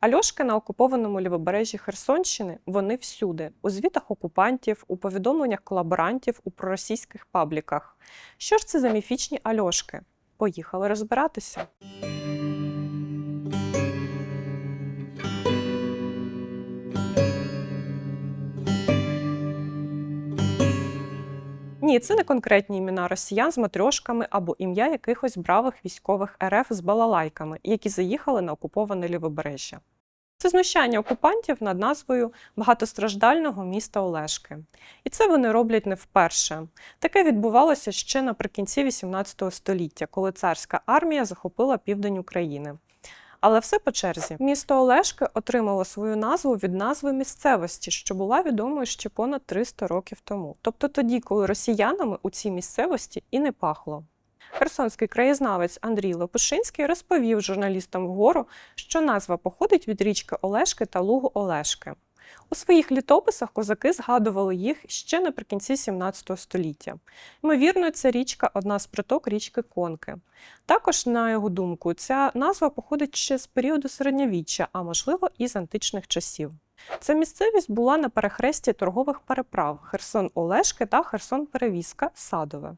Альошки на окупованому лівобережжі Херсонщини вони всюди, у звітах окупантів, у повідомленнях колаборантів, у проросійських пабліках. Що ж це за міфічні Альошки? Поїхали розбиратися. Ні, це не конкретні імена росіян з матрьошками або ім'я якихось бравих військових РФ з балалайками, які заїхали на окуповане лівобережжя. Це знущання окупантів над назвою багатостраждального міста Олешки. І це вони роблять не вперше. Таке відбувалося ще наприкінці XVIII століття, коли царська армія захопила південь України. Але все по черзі. Місто Олешки отримало свою назву від назви місцевості, що була відомою ще понад 300 років тому. Тобто тоді, коли росіянами у цій місцевості і не пахло. Херсонський краєзнавець Андрій Лопушинський розповів журналістам вгору, що назва походить від річки Олешки та лугу Олешки. У своїх літописах козаки згадували їх ще наприкінці 17 століття. Ймовірно, ця річка одна з приток річки Конки. Також, на його думку, ця назва походить ще з періоду середньовіччя, а можливо і з античних часів. Ця місцевість була на перехресті торгових переправ Херсон-Олешки та Херсон-Перевізка Садове.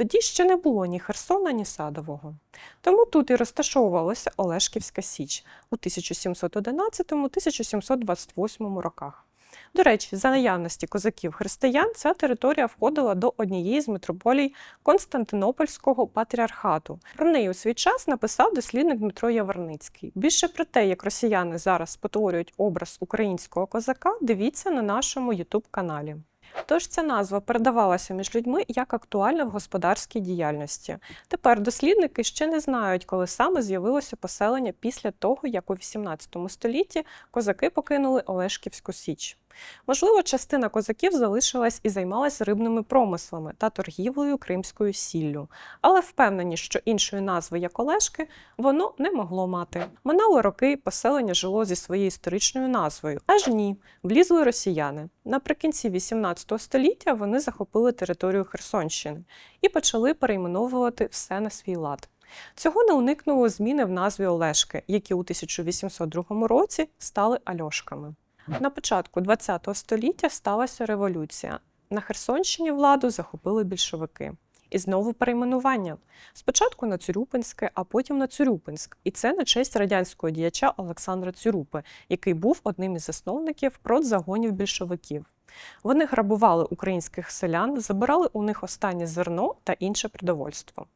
Тоді ще не було ні Херсона, ні Садового. Тому тут і розташовувалася Олешківська Січ у 1711-1728 роках. До речі, за наявності козаків-християн ця територія входила до однієї з митрополій Константинопольського патріархату. Про неї у свій час написав дослідник Дмитро Яворницький. Більше про те, як росіяни зараз спотворюють образ українського козака, дивіться на нашому youtube каналі Тож ця назва передавалася між людьми як актуальна в господарській діяльності. Тепер дослідники ще не знають, коли саме з'явилося поселення після того, як у XVIII столітті козаки покинули Олешківську Січ. Можливо, частина козаків залишилась і займалась рибними промислами та торгівлею кримською сіллю, але впевнені, що іншої назви як Олешки воно не могло мати. Минали роки поселення жило зі своєю історичною назвою. Аж ні, влізли росіяни. Наприкінці XVIII століття вони захопили територію Херсонщини і почали перейменовувати все на свій лад. Цього не уникнуло зміни в назві Олешки, які у 1802 році стали Альошками. На початку ХХ століття сталася революція. На Херсонщині владу захопили більшовики. І знову перейменування. Спочатку на Цюрюпинське, а потім на Цюрюпинськ. І це на честь радянського діяча Олександра Цюрупи, який був одним із засновників продзагонів більшовиків. Вони грабували українських селян, забирали у них останнє зерно та інше продовольство.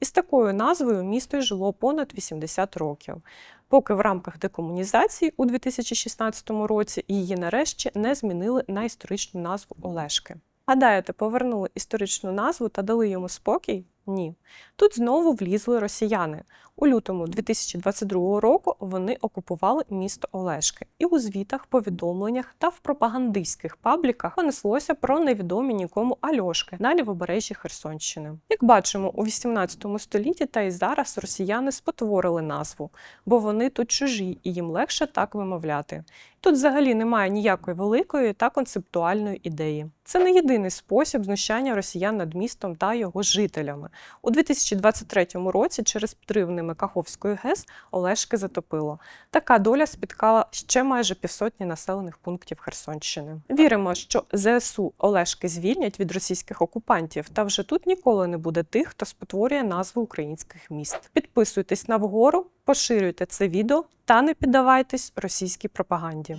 Із такою назвою місто жило понад 80 років, поки в рамках декомунізації у 2016 році її нарешті не змінили на історичну назву Олешки. Гадаєте, повернули історичну назву та дали йому спокій? Ні. Тут знову влізли росіяни. У лютому 2022 року вони окупували місто Олешки, і у звітах, повідомленнях та в пропагандистських пабліках понеслося про невідомі нікому Альошки на лівобережжі Херсонщини. Як бачимо, у 18 столітті та й зараз росіяни спотворили назву, бо вони тут чужі і їм легше так вимовляти. Тут взагалі немає ніякої великої та концептуальної ідеї. Це не єдиний спосіб знущання росіян над містом та його жителями. У 2023 році через підривними Каховської ГЕС Олешки затопило. Така доля спіткала ще майже півсотні населених пунктів Херсонщини. Віримо, що ЗСУ Олешки звільнять від російських окупантів, та вже тут ніколи не буде тих, хто спотворює назви українських міст. Підписуйтесь на вгору, поширюйте це відео та не піддавайтесь російській пропаганді.